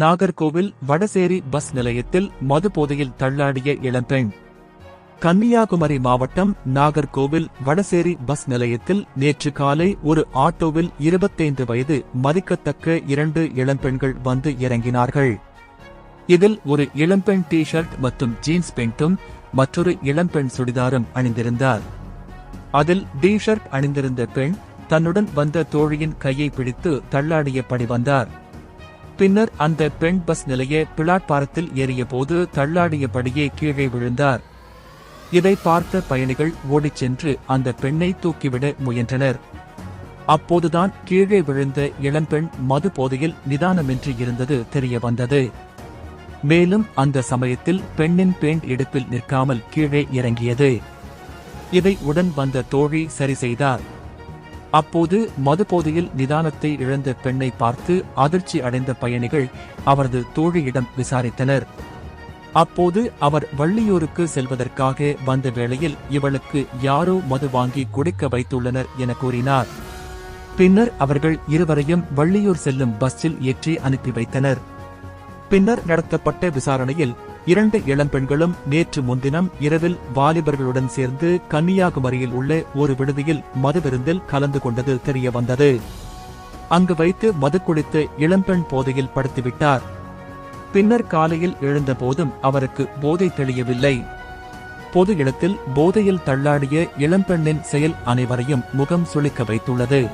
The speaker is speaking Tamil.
நாகர்கோவில் வடசேரி பஸ் நிலையத்தில் மது போதையில் தள்ளாடிய இளம்பெண் கன்னியாகுமரி மாவட்டம் நாகர்கோவில் வடசேரி பஸ் நிலையத்தில் நேற்று காலை ஒரு ஆட்டோவில் இருபத்தைந்து வயது மதிக்கத்தக்க இரண்டு இளம்பெண்கள் வந்து இறங்கினார்கள். இதில் ஒரு இளம்பெண் டி ஷர்ட் மற்றும் ஜீன்ஸ் பெண்டும் மற்றொரு இளம்பெண் சுடிதாரும் அணிந்திருந்தார். அதில் டி ஷர்ட் அணிந்திருந்த பெண் தன்னுடன் வந்த தோழியின் கையை பிடித்து தள்ளாடியபடி வந்தார். பின்னர் அந்த பெண் பஸ் நிலைய பிளாட்பாரத்தில் ஏறியபோது தள்ளாடியபடியே கீழே விழுந்தார். இதை பார்த்த பயணிகள் ஓடிச் சென்று அந்த பெண்ணை தூக்கிவிட முயன்றனர். அப்போதுதான் கீழே விழுந்த இளம்பெண் மது போதையில் நிதானமின்றி இருந்தது தெரிய வந்தது. மேலும் அந்த சமயத்தில் பெண்ணின் பேண்ட் இடுப்பில் நிற்காமல் கீழே இறங்கியது. இதை உடன் வந்த தோழி சரி செய்தார். அப்போது மதுபோதையில் நிதானத்தை இழந்த பெண்ணை பார்த்து அதிர்ச்சி அடைந்த பயணிகள் அவரது தோழியிடம் விசாரித்தனர். அப்போது அவர் வள்ளியூருக்கு செல்வதற்காக வந்த வேளையில் இவளுக்கு யாரோ மது வாங்கி குடிக்க வைத்துள்ளனர் என கூறினார். பின்னர் அவர்கள் இருவரையும் வள்ளியூர் செல்லும் பஸ்ஸில் ஏற்றி அனுப்பி வைத்தனர். பின்னர் நடத்தப்பட்ட விசாரணையில் இரண்டு இளம்பெண்களும் நேற்று முன்தினம் இரவில் வாலிபர்களுடன் சேர்ந்து கன்னியாகுமரியில் உள்ள ஒரு விடுதியில் மதுவிருந்தில் கலந்து கொண்டது தெரியவந்தது அங்கு வைத்து மது குடித்து இளம்பெண் போதையில் படுத்துவிட்டார். பின்னர் காலையில் எழுந்தபோதும் அவருக்கு போதை தெளியவில்லை. பொது இடத்தில் போதையில் தள்ளாடிய இளம்பெண்ணின் செயல் அனைவரையும் முகம் சுளிக்க வைத்துள்ளது.